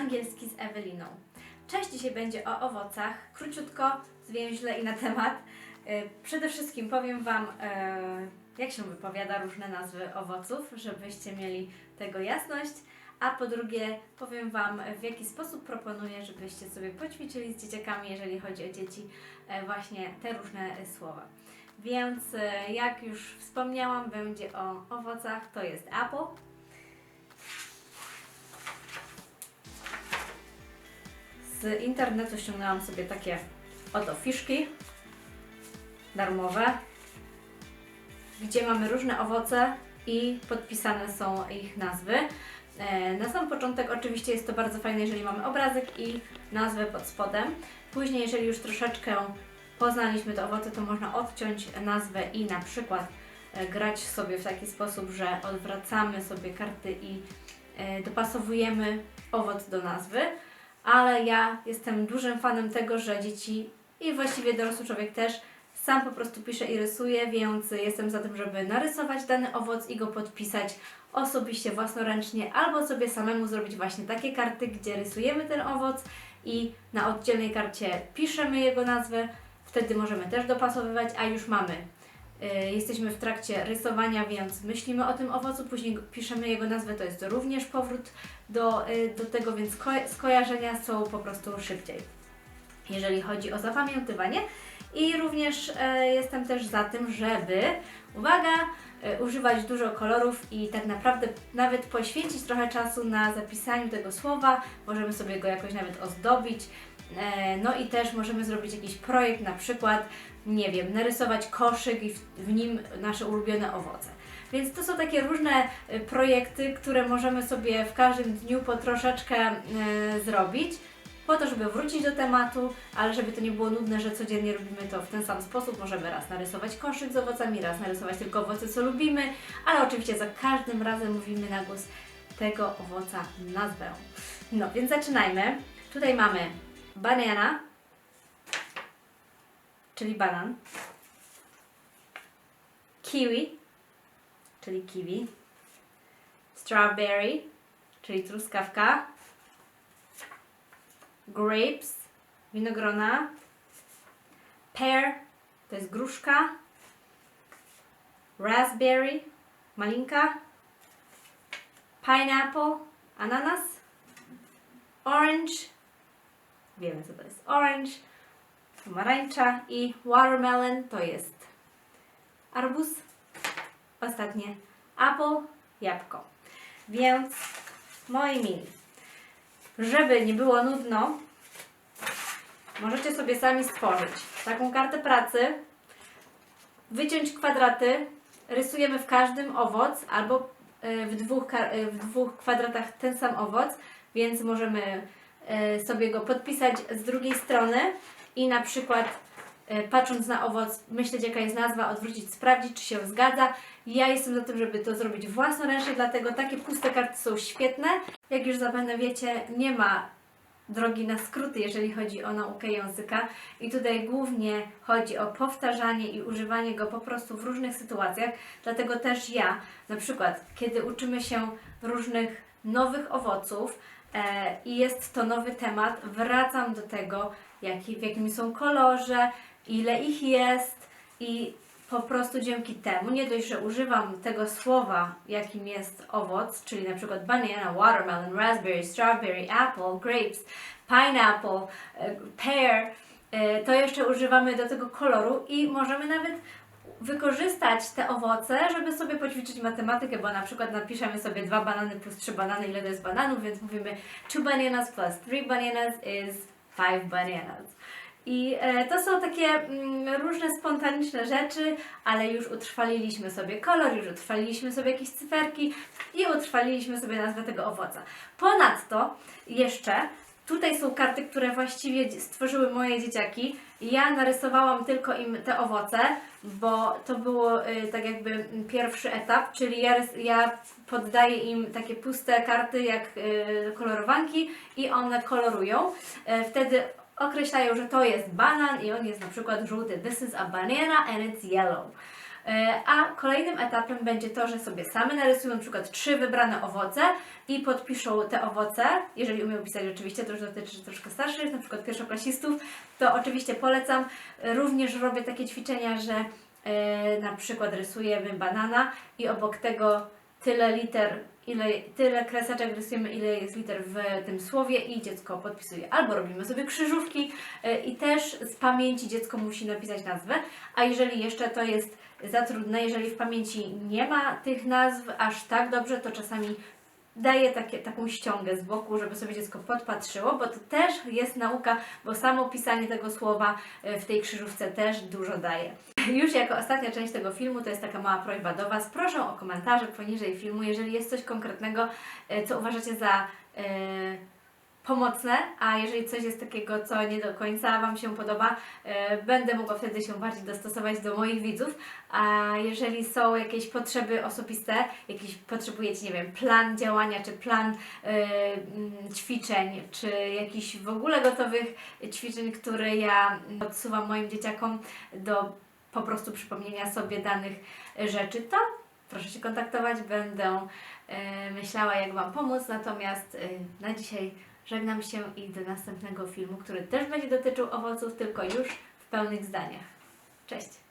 angielski z Eweliną. Cześć, dzisiaj będzie o owocach, króciutko, zwięźle i na temat. E, Przede wszystkim powiem Wam, e, jak się wypowiada różne nazwy owoców, żebyście mieli tego jasność. A po drugie, powiem Wam, w jaki sposób proponuję, żebyście sobie poćwiczyli z dzieciakami, jeżeli chodzi o dzieci, e, właśnie te różne słowa. Więc jak już wspomniałam, będzie o owocach, to jest apple. Z internetu ściągnęłam sobie takie oto fiszki darmowe, gdzie mamy różne owoce i podpisane są ich nazwy. E, Na sam początek oczywiście jest to bardzo fajne, jeżeli mamy obrazek i nazwę pod spodem. Później, jeżeli już troszeczkę poznaliśmy te owoce, to można odciąć nazwę i na przykład e, grać sobie w taki sposób, że odwracamy sobie karty i e, dopasowujemy owoc do nazwy. Ale ja jestem dużym fanem tego, że dzieci i właściwie dorosły człowiek też sam po prostu pisze i rysuje, więc jestem za tym, żeby narysować dany owoc i go podpisać osobiście, własnoręcznie, albo sobie samemu zrobić właśnie takie karty, gdzie rysujemy ten owoc i na oddzielnej karcie piszemy jego nazwę. Wtedy możemy też dopasowywać, a już mamy. Y, Jesteśmy w trakcie rysowania, więc myślimy o tym owocu, później piszemy jego nazwę, to jest również powrót do, y, do tego, więc ko- skojarzenia są po prostu szybciej, jeżeli chodzi o zapamiętywanie. I również e, jestem też za tym, żeby, uwaga, e, używać dużo kolorów i tak naprawdę nawet poświęcić trochę czasu na zapisaniu tego słowa. Możemy sobie go jakoś nawet ozdobić. E, no i też możemy zrobić jakiś projekt, na przykład, nie wiem, narysować koszyk i w, w nim nasze ulubione owoce. Więc to są takie różne e, projekty, które możemy sobie w każdym dniu po troszeczkę e, zrobić po to, żeby wrócić do tematu, ale żeby to nie było nudne, że codziennie robimy to w ten sam sposób. Możemy raz narysować koszyk z owocami, raz narysować tylko owoce, co lubimy, ale oczywiście za każdym razem mówimy na głos tego owoca nazwę. No, więc zaczynajmy. Tutaj mamy banana, czyli banan, kiwi, czyli kiwi, strawberry, czyli truskawka, grapes, winogrona, pear, to jest gruszka, raspberry, malinka, pineapple, ananas, orange, wiemy co to jest. Orange, pomarańcza i watermelon to jest arbuz, ostatnie apple, jabłko. Więc moi mili, żeby nie było nudno, możecie sobie sami stworzyć. Taką kartę pracy, wyciąć kwadraty, rysujemy w każdym owoc albo e, w dwóch, e, w dwóch kwadratach ten sam owoc, więc możemy e, sobie go podpisać z drugiej strony i na przykład patrząc na owoc, myśleć jaka jest nazwa, odwrócić, sprawdzić czy się zgadza. Ja jestem za tym, żeby to zrobić własnoręcznie, dlatego takie puste karty są świetne. Jak już zapewne wiecie, nie ma drogi na skróty, jeżeli chodzi o naukę języka. I tutaj głównie chodzi o powtarzanie i używanie go po prostu w różnych sytuacjach. Dlatego też ja, na przykład, kiedy uczymy się różnych nowych owoców e, i jest to nowy temat, wracam do tego, jaki, w jakim są kolorze, ile ich jest i po prostu dzięki temu, nie dość, że używam tego słowa, jakim jest owoc, czyli na przykład banana, watermelon, raspberry, strawberry, apple, grapes, pineapple, e, pear, e, to jeszcze używamy do tego koloru i możemy nawet wykorzystać te owoce, żeby sobie poćwiczyć matematykę, bo na przykład napiszemy sobie dwa banany plus trzy banany, ile to jest bananów, więc mówimy two bananas plus three bananas is five bananas. I e, to są takie mm, różne spontaniczne rzeczy, ale już utrwaliliśmy sobie kolor, już utrwaliliśmy sobie jakieś cyferki i utrwaliliśmy sobie nazwę tego owoca. Ponadto jeszcze tutaj są karty, które właściwie stworzyły moje dzieciaki. Ja narysowałam tylko im te owoce, bo to było y, tak jakby pierwszy etap, czyli ja, ja poddaję im takie puste karty jak y, kolorowanki i one kolorują. E, wtedy określają, że to jest banan i on jest na przykład żółty. This is a banana and it's yellow. E, A kolejnym etapem będzie to, że sobie same narysują na przykład trzy wybrane owoce i podpiszą te owoce, jeżeli umieją pisać oczywiście, to już dotyczy troszkę starszych, na przykład pierwszoklasistów, to oczywiście polecam. Również robię takie ćwiczenia, że e, na przykład rysujemy banana i obok tego tyle liter, ile, tyle kreseczek rysujemy, ile jest liter w tym słowie i dziecko podpisuje. Albo robimy sobie krzyżówki e, i też z pamięci dziecko musi napisać nazwę, a jeżeli jeszcze to jest za trudne, jeżeli w pamięci nie ma tych nazw aż tak dobrze, to czasami daję takie, taką ściągę z boku, żeby sobie dziecko podpatrzyło, bo to też jest nauka, bo samo pisanie tego słowa e, w tej krzyżówce też dużo daje. Już jako ostatnia część tego filmu, to jest taka mała prośba do Was. Proszę o komentarze poniżej filmu, jeżeli jest coś konkretnego, e, co uważacie za e, pomocne, a jeżeli coś jest takiego, co nie do końca Wam się podoba, e, będę mogła wtedy się bardziej dostosować do moich widzów, a jeżeli są jakieś potrzeby osobiste, jakiś potrzebujecie, nie wiem, plan działania, czy plan e, mm, ćwiczeń, czy jakichś w ogóle gotowych ćwiczeń, które ja odsuwam moim dzieciakom do po prostu przypomnienia sobie danych rzeczy, to proszę się kontaktować, będę e, myślała, jak Wam pomóc. Natomiast na dzisiaj żegnam się i do następnego filmu, który też będzie dotyczył owoców, tylko już w pełnych zdaniach. Cześć!